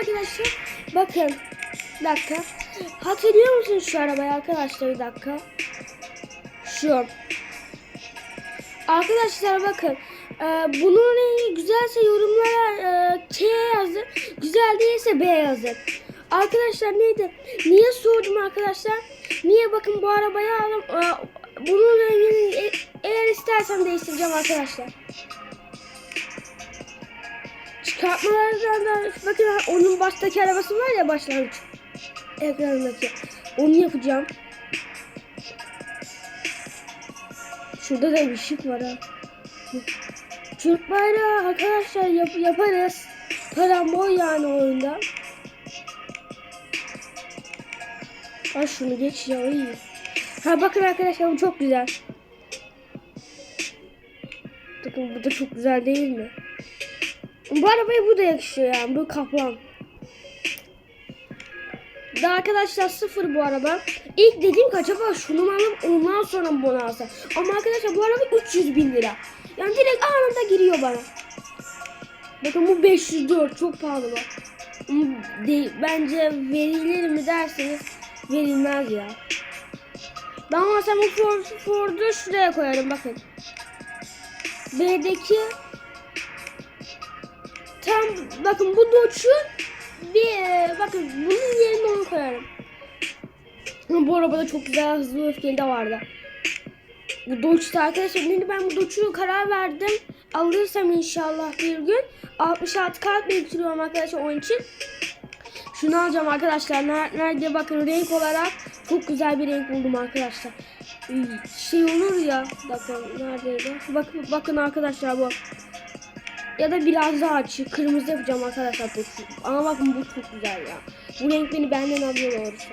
arkadaşlar. Bakın. Bir dakika. Hatırlıyor musunuz şu arabayı arkadaşlar bir dakika. Şu. Arkadaşlar bakın. Ee, bunun rengi güzelse yorumlara e, K yazın. Güzel değilse B yazın. Arkadaşlar neydi? Niye sordum arkadaşlar? Niye bakın bu arabayı aldım. Ee, bunun rengini e- eğer istersem değiştireceğim arkadaşlar. Çıkartmalardan da bakın onun baştaki arabası var ya başlangıç ekranındaki. Onu yapacağım. Şurada da bir ışık var ha. Bayrağı arkadaşlar yap yaparız. Karambol yani oyunda. Ay şunu geç ya iyi. Ha bakın arkadaşlar bu çok güzel. Bakın bu da çok güzel değil mi? Bu arabaya bu da yakışıyor yani. Bu kaplan. Daha arkadaşlar sıfır bu araba. İlk dediğim ki acaba şunu mu alayım ondan sonra mı bunu alsam. Ama arkadaşlar bu araba 300 bin lira. Yani direkt anında giriyor bana. Bakın bu 504 çok pahalı bak. Bence verilir mi derseniz verilmez ya. Ben olsam bu Ford, Ford'u şuraya koyarım bakın. B'deki tam bakın bu Dodge'un bir bakın bunun yerine onu koyarım. Bu arabada çok güzel hızlı öfkeli de vardı. Bu Dodge'da arkadaşlar şimdi ben bu Dodge'u karar verdim. Alırsam inşallah bir gün 66 kart biriktiriyorum arkadaşlar onun için. Şunu alacağım arkadaşlar. Ner- Nerede bakın renk olarak çok güzel bir renk buldum arkadaşlar. Şey olur ya. Bakın neredeydi? Bakın, bakın arkadaşlar bu. Ya da biraz daha açık. Kırmızı yapacağım arkadaşlar. Bu. Ama bakın bu çok güzel ya. Bu renk beni benden alıyor doğrusu.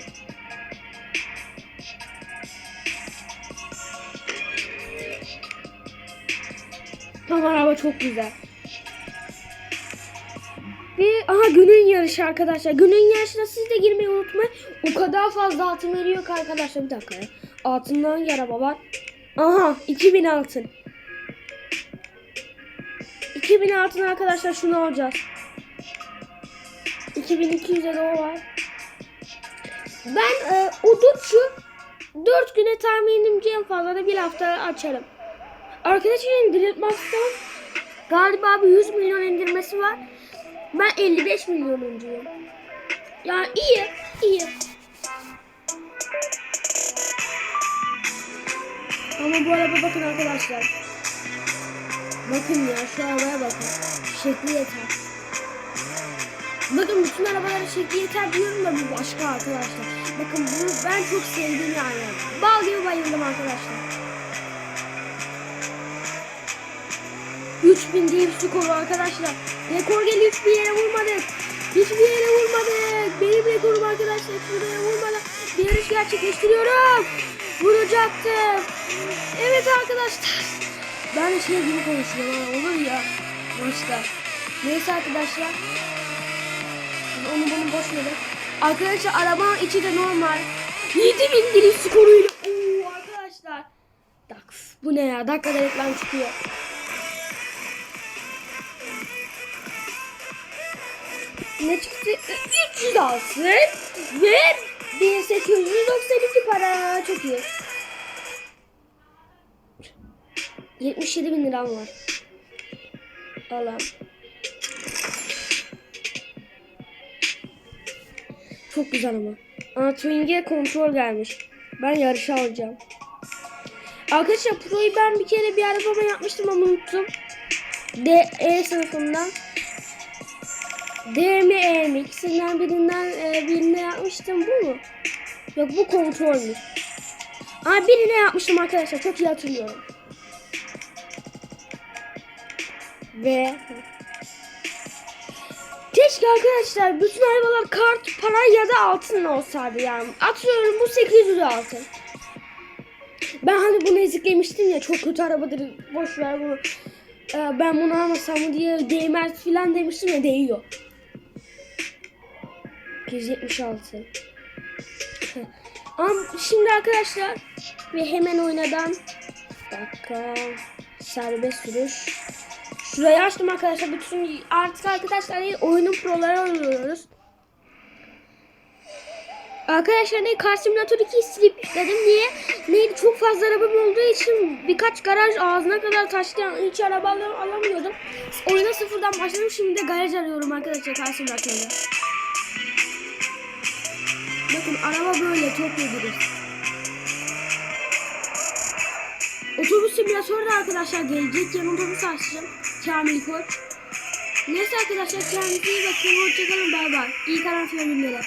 Ama araba çok güzel. Ve aha günün yarışı arkadaşlar. Günün yarışına siz de girmeyi unutmayın. O kadar fazla altın veriyor ki arkadaşlar. Bir dakika ya. Altından araba var? Aha 2000 altın. 2000 altın arkadaşlar şunu alacağız. 2200'e de o var. Ben e, o Dutch'u 4 güne tahminimce en fazla da bir hafta açarım. Arkadaşlar indirilmezsen galiba bir 100 milyon indirmesi var. Ben 55 milyonuncuyum. Yani iyi, iyi. Ama bu araba bakın arkadaşlar. Bakın ya şu arabaya bakın. Şekli yeter. Bakın bütün arabalara şekli yeter diyorum da bu başka arkadaşlar. Bakın bunu ben çok sevdim yani. Bal gibi bayıldım arkadaşlar. 3000 diye bir skoru arkadaşlar. Rekor geliyor hiçbir yere vurmadık. Hiçbir yere vurmadık. Benim rekorum arkadaşlar şuraya vurmadan bir yarış gerçekleştiriyorum. Vuracaktım. Evet arkadaşlar. Ben şey gibi konuşuyorum olur ya maçta. Neyse arkadaşlar. Onu bunu boş verin. Arkadaşlar arabanın içi de normal. 7000 dilim skoruyla. Oo arkadaşlar. Dax. Bu ne ya? Dakikada reklam çıkıyor. Ne çıktı? 300 alsın ve 1892 para. Çok iyi. 77 bin liram var. Allah'ım. Çok güzel ama. Aa, Twing'e kontrol gelmiş. Ben yarışı alacağım. Arkadaşlar Pro'yu ben bir kere bir arabama yapmıştım ama unuttum. D, E sınıfından. D mi E mi? İkisinden birinden e, birine yapmıştım. Bu mu? Yok bu kontrolmüş. Aa birine yapmıştım arkadaşlar. Çok iyi hatırlıyorum. Ve Keşke arkadaşlar bütün arabalar kart, para ya da altın olsaydı yani. Atıyorum bu 800 altın. Ben hani bunu eziklemiştim ya çok kötü arabadır boş ver bunu. Ee, ben bunu almasam mı diye değmez filan demiştim ya değiyor. 276. Ama şimdi arkadaşlar ve hemen oynadan dakika serbest sürüş Şurayı açtım arkadaşlar. Bütün artık arkadaşlar oyunun proları oynuyoruz. Arkadaşlar ne Car Simulator 2'yi silip yükledim. Niye? Neydi? Çok fazla arabam olduğu için birkaç garaj ağzına kadar taştı. Yani hiç araba alam- alamıyordum. Oyuna sıfırdan başladım. Şimdi de garaj arıyorum arkadaşlar Car Simulator'da. Bakın araba böyle toplayabiliriz. Otobüs simülatörü de arkadaşlar gelecek. Yan otobüs açacağım. Kamil Koç. Neyse arkadaşlar kendinize iyi bakın. Hoşçakalın. Bay bay. İyi karantina günleri.